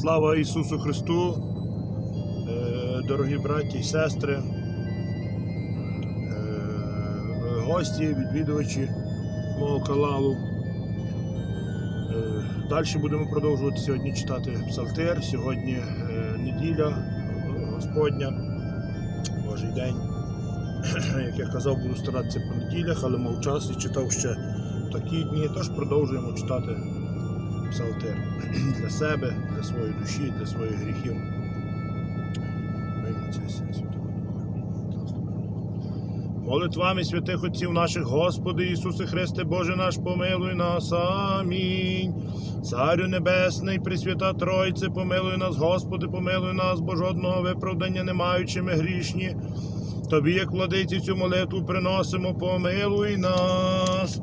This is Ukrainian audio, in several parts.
Слава Ісусу Христу, Е, дорогі браті і сестри, е, гості, відвідувачі мого каналу. Далі будемо продовжувати сьогодні читати Псалтир. Сьогодні е, неділя е, Господня, Божий день. Як я казав, буду старатися по неділях, але мав час і читав ще такі дні. Тож продовжуємо читати Псалтир для себе, для своєї душі, для своїх гріхів. Молитвами святих отців наших, Господи Ісусе Христе, Боже наш, помилуй нас. Амінь. Царю Небесний, Пресвята Тройце, помилуй нас, Господи, помилуй нас, бо жодного виправдання не маючи ми грішні. Тобі, як владиці, цю молитву приносимо, помилуй нас.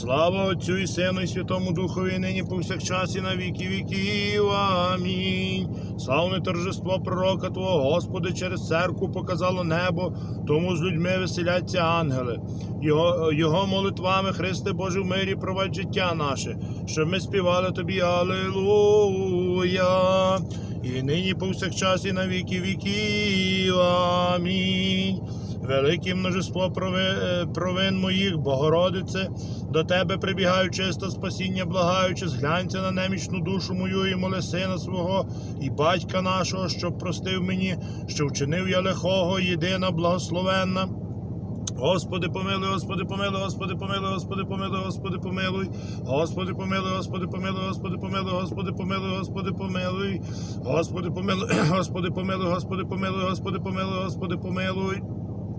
Слава Отцю і Сину, і Святому Духові, нині повсякчас і на віки віків. Амінь. Славне торжество пророка Твого, Господи, через церкву показало небо, тому з людьми веселяться ангели. Його, його молитвами, Христе Боже, в мирі провадь життя наше, щоб ми співали Тобі Аллилуйя. І нині повсякчас і на віки віків. Амінь. Велике множество провин моїх, Богородице, до тебе прибігаю чисто спасіння, благаючи, зглянься на немічну душу мою і моли сина свого і батька нашого, щоб простив мені, що вчинив я лихого, єдина благословенна. Господи, помилуй, Господи, помилуй, Господи, помилуй, Господи, помилуй, Господи, помилуй, Господи, помилуй, Господи, помилуй, Господи, помилуй, Господи, помилуй, Господи, помилуй, Господи, помилуй, Господи, помилуй, Господи, помилуй, Господи, помилуй, Господи, помилуй.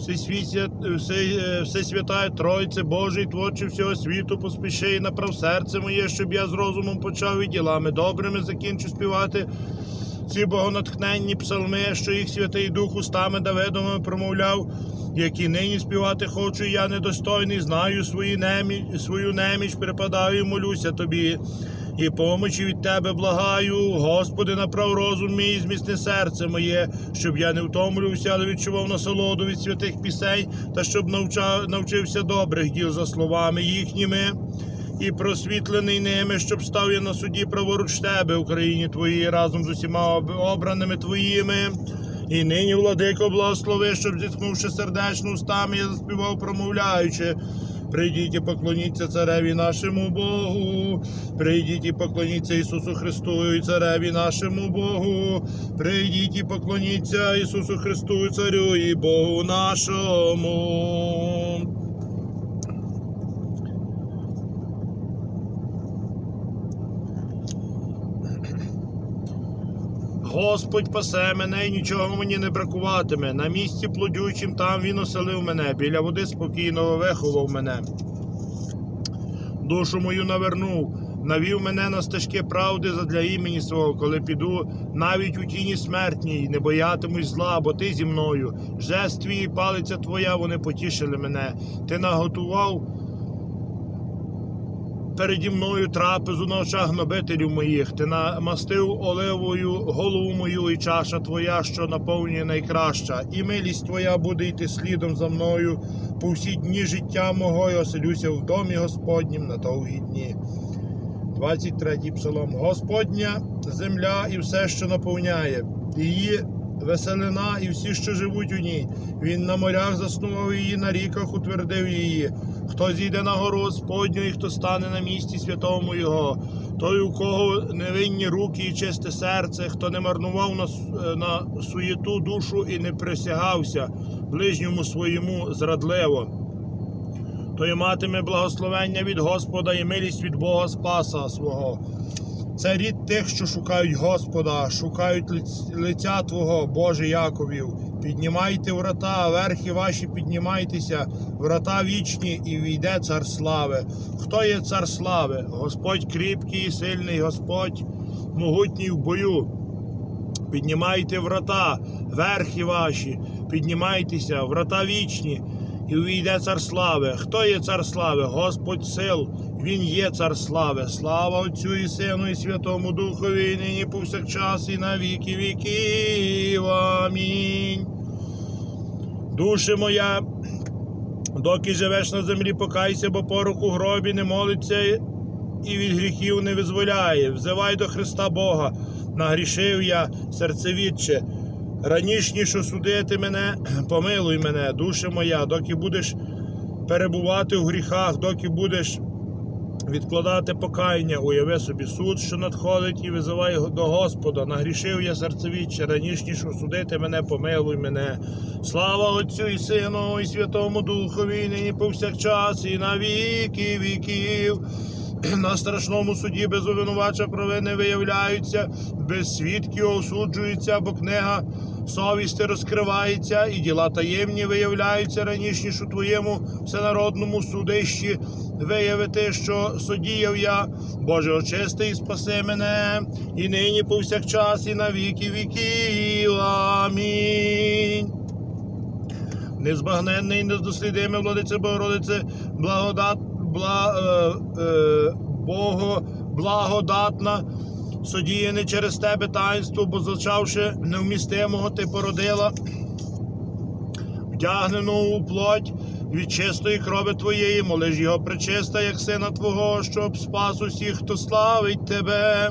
Все, е, Всесвятая Тройце, Божий, творче всього світу, поспіши і направ серце моє, щоб я з розумом почав і ділами добрими закінчу співати. Ці богонатхненні псалми, що їх Святий Дух устами Давидовими промовляв, які нині співати хочу, я недостойний, знаю свої неміч, свою неміч, припадаю і молюся тобі. І помочі від тебе благаю, Господи, направ розум мій, змісни серце моє, щоб я не втомлювався, але відчував насолоду від святих пісень, та щоб навчав, навчився добрих діл за словами їхніми, і просвітлений ними, щоб став я на суді праворуч тебе, Україні твоїй, разом з усіма обраними твоїми. І нині, владико, благослови, щоб зітхнувши сердечно устами, я заспівав, промовляючи. Прийдіть і поклоніться цареві нашому Богу. Прийдіть і поклоніться Ісусу Христу і цареві нашому Богу. Прийдіть і поклоніться Ісусу Христу, царю і Богу нашому. Господь пасе мене і нічого мені не бракуватиме. На місці плодючим там він оселив мене, біля води спокійного виховав мене. Душу мою навернув, навів мене на стежки правди задля імені свого, коли піду навіть у тіні смертній, не боятимусь зла, бо ти зі мною. Жест твій і палиця твоя, вони потішили мене. Ти наготував переді мною трапезу на очах гнобителів моїх. Ти намастив оливою голову мою, і чаша твоя, що наповнює найкраща, і милість твоя буде йти слідом за мною по всі дні життя мого, і оселюся в домі Господнім на довгі дні. 23 псалом. Господня земля і все, що наповняє, її веселина і всі, що живуть у ній. Він на морях заснував її, на ріках утвердив її. Хто зійде на гору Господню, і хто стане на місці святому Його, той, у кого невинні руки і чисте серце, хто не марнував на, е, на суєту душу і не присягався ближньому своєму зрадливо той матиме благословення від Господа і милість від Бога Спаса свого. Це рід тих, що шукають Господа, шукають лиця Твого, Боже Яковів. Піднімайте врата, верхи ваші піднімайтеся, врата вічні, і війде цар слави. Хто є цар слави? Господь кріпкий і сильний, Господь могутній в бою. Піднімайте врата, верхи ваші, піднімайтеся, врата вічні, і увійде цар слави. Хто є цар слави? Господь сил, Він є цар слави. Слава Отцю і Сину, і Святому Духові, і нині повсякчас, і на віки віків. Амінь. Душе моя, доки живеш на землі, покайся, бо порох у гробі не молиться і від гріхів не визволяє. Взивай до Христа Бога, нагрішив я серцевідче. Раніш ніж осудити мене, помилуй мене, душе моя, доки будеш перебувати в гріхах, доки будеш відкладати покаяння, уяви собі суд, що надходить, і визивай до Господа. Нагрішив я серцевіччя, раніше ніж осудити мене, помилуй мене. Слава Отцю і Сину, і Святому Духові, нині повсякчас, і на віки віків. На страшному суді без обвинувача провини виявляються, без свідків осуджуються, бо книга совісти розкривається, і діла таємні виявляються раніше, ніж у твоєму всенародному судищі виявити, що судіяв я, Боже, очисти і спаси мене, і нині повсякчас, і на віки віків. Амінь. Незбагненний, нездослідимий, владице Богородице, благодат, бла, е, е, Бого, благодатна, судіяне через тебе таїнство, бо зачавши невмістимого, ти породила, вдягнену у плоть від чистої крови твоєї, молиш його причиста, як сина Твого, щоб спас усіх, хто славить тебе.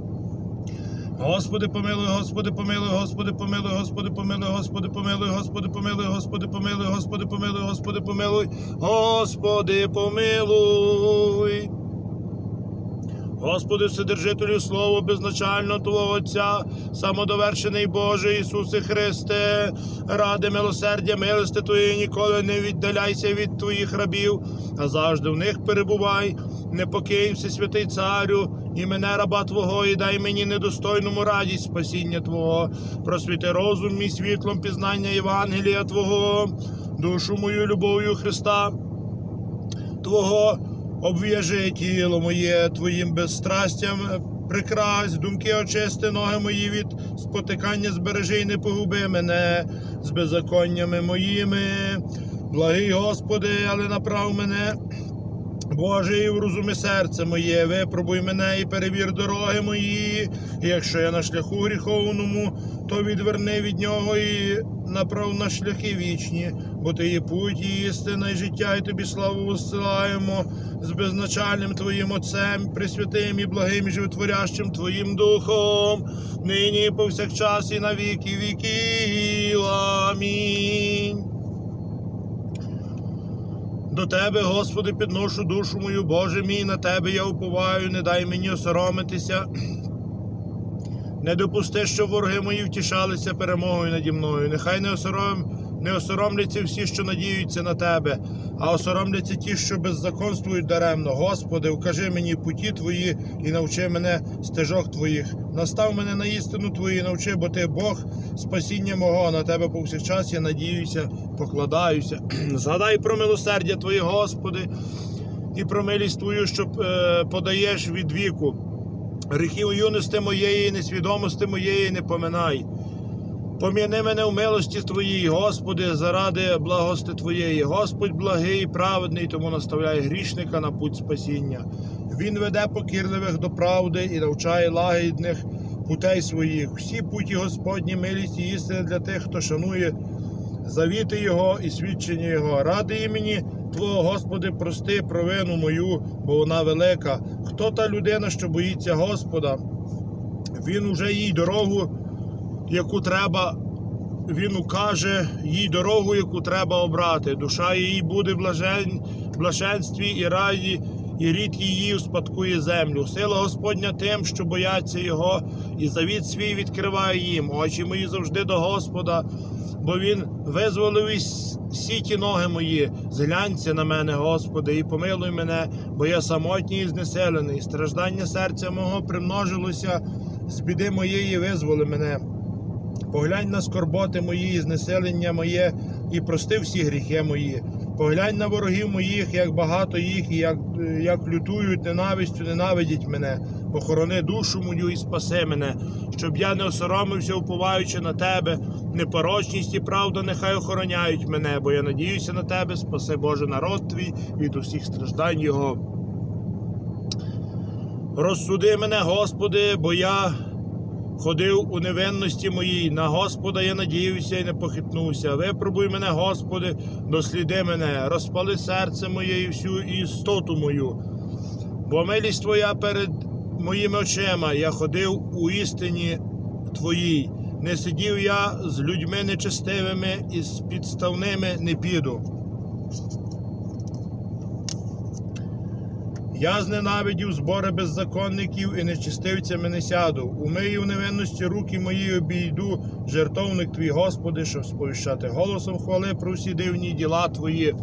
Господи помилуй, Господи помилуй, Господи помилуй, Господи помилуй, Господи помилуй, Господи помилуй, Господи помилуй, Господи помилуй, Господи помилуй, Господи помилуй. Господи, Вседержителю, Слово безначально Твого Отця, самодовершений Боже Ісусе Христе, ради милосердя, милости Твоєї ніколи не віддаляйся від Твоїх рабів, а завжди в них перебувай, не покинь святий Царю, і мене раба Твого, і дай мені недостойному радість спасіння Твого, просвіти розум мій світлом пізнання Євангелія Твого, душу мою любов'ю Христа. Твого обв'яжи тіло моє Твоїм безстрастям, прикрась, думки очисти, ноги мої від спотикання збережи і не погуби мене з беззаконнями моїми. Благий Господи, але направ мене. Боже, і врозуми серце моє, випробуй мене і перевір дороги мої. Якщо я на шляху гріховному, то відверни від нього і направ на шляхи вічні, бо ти є путь, і істина, і життя, і тобі славу висилаємо з безначальним Твоїм Отцем, пресвятим і благим, і животворящим Твоїм Духом, нині і повсякчас, і на віки віків. Амінь. До Тебе, Господи, підношу душу мою, Боже мій, на Тебе я уповаю, не дай мені осоромитися. Не допусти, щоб вороги мої втішалися перемогою наді мною. Нехай не осором, не осоромляться всі, що надіються на Тебе, а осоромляться ті, що беззаконствують даремно. Господи, укажи мені путі Твої і навчи мене стежок Твоїх. Настав мене на істину Твою, і навчи, бо Ти Бог спасіння мого. На Тебе повсякчас я надіюся, покладаюся. Згадай про милосердя Твоє, Господи, і про милість Твою, що е, подаєш від віку. Гріхів юності моєї, несвідомості моєї не поминай. Пом'яни мене в милості Твоїй, Господи, заради благости Твоєї. Господь благий і праведний, тому наставляй грішника на путь спасіння. Він веде покірливих до правди і навчає лагідних путей своїх. Всі путі Господні, милість і істини для тих, хто шанує завіти Його і свідчення Його. Ради імені Твого, Господи, прости провину мою, бо вона велика. Хто та людина, що боїться Господа? Він уже їй дорогу, яку треба він укаже їй дорогу, яку треба обрати. Душа її буде в блажен... блаженстві і раді, і рід її успадкує землю. Сила Господня тим, що бояться його, і завіт свій відкриває їм. Очі мої завжди до Господа, бо він визволив із сіті ноги мої. Зглянься на мене, Господи, і помилуй мене, бо я самотній і знеселений. Страждання серця мого примножилося, з біди моєї визволи мене. Поглянь на скорботи мої, і знеселення моє, і прости всі гріхи мої. Поглянь на ворогів моїх, як багато їх, і як, як лютують ненавистю, ненавидять мене. Похорони душу мою і спаси мене, щоб я не осоромився, уповаючи на тебе. Непорочність і правда нехай охороняють мене, бо я надіюся на тебе, спаси Боже народ твій від усіх страждань його. Розсуди мене, Господи, бо я ходив у невинності моїй. На Господа я надіюся і не похитнуся. Випробуй мене, Господи, досліди мене, розпали серце моє і всю істоту мою. Бо милість Твоя перед моїми очима, я ходив у істині Твоїй. Не сидів я з людьми нечестивими і з підставними не піду. Я зненавидів збори беззаконників і нечистивцями не сяду. Умию в невинності руки мої обійду, жертовник твій, Господи, щоб сповіщати голосом хвали про всі дивні діла Твої.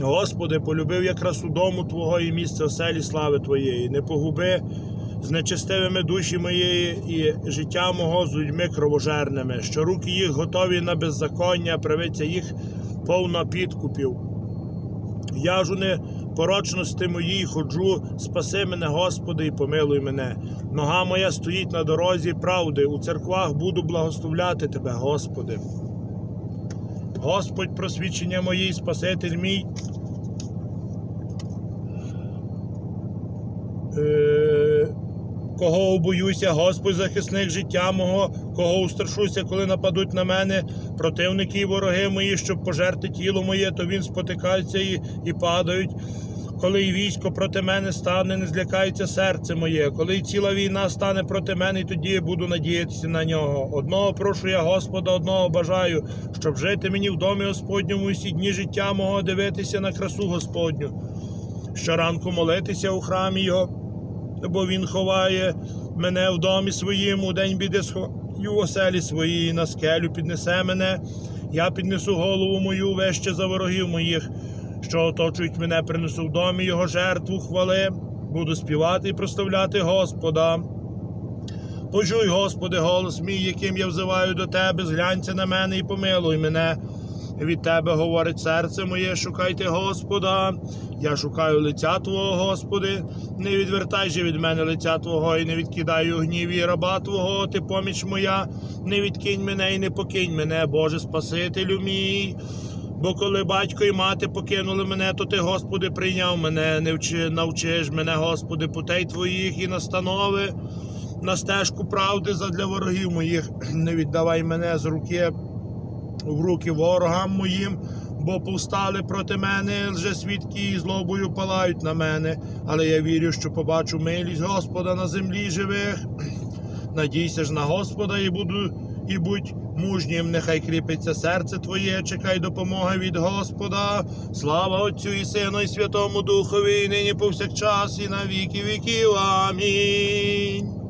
Господи, полюбив я красу дому Твого і місце оселі слави Твоєї. Не погуби з нечестивими душі моєї і життя мого з людьми кровожерними, що руки їх готові на беззаконня, правиця їх повна підкупів. Я ж у непорочності моїй ходжу, спаси мене, Господи, і помилуй мене. Нога моя стоїть на дорозі правди. У церквах буду благословляти Тебе, Господи. Господь, просвідчення моє, Спаситель мій. Е, Кого боюся, Господь захисник життя мого, кого устрашуся, коли нападуть на мене, противники і вороги мої, щоб пожерти тіло моє, то він спотикається і, і падають. Коли й військо проти мене стане, не злякається серце моє. Коли й ціла війна стане проти мене, і тоді я буду надіятися на нього. Одного прошу я Господа, одного бажаю, щоб жити мені в домі Господньому усі дні життя мого, дивитися на красу Господню. Щоранку молитися у храмі його бо він ховає мене в домі своїм, у день біди сховаю в оселі своїй, на скелю піднесе мене, я піднесу голову мою вище за ворогів моїх, що оточують мене, принесу в домі його жертву хвали, буду співати і прославляти Господа. Почуй, Господи, голос мій, яким я взиваю до Тебе, зглянься на мене і помилуй мене. Від Тебе говорить серце моє, шукайте Господа. Я шукаю лиця Твого, Господи. Не відвертай же від мене лиця Твого і не відкидай у гніві раба Твого, Ти поміч моя, не відкинь мене і не покинь мене, Боже Спасителю мій. Бо коли батько і мати покинули мене, то ти, Господи, прийняв мене, не вчи, навчиш мене, Господи, путей Твоїх і настанови на стежку правди задля ворогів моїх. Не віддавай мене з руки в руки ворогам моїм, бо повстали проти мене лжесвідки і злобою палають на мене. Але я вірю, що побачу милість Господа на землі живих. Надійся ж на Господа і буду і будь мужнім, нехай кріпиться серце твоє, чекай допомоги від Господа. Слава Отцю і Сину, і Святому Духові, і нині повсякчас, і на віки віків. Амінь.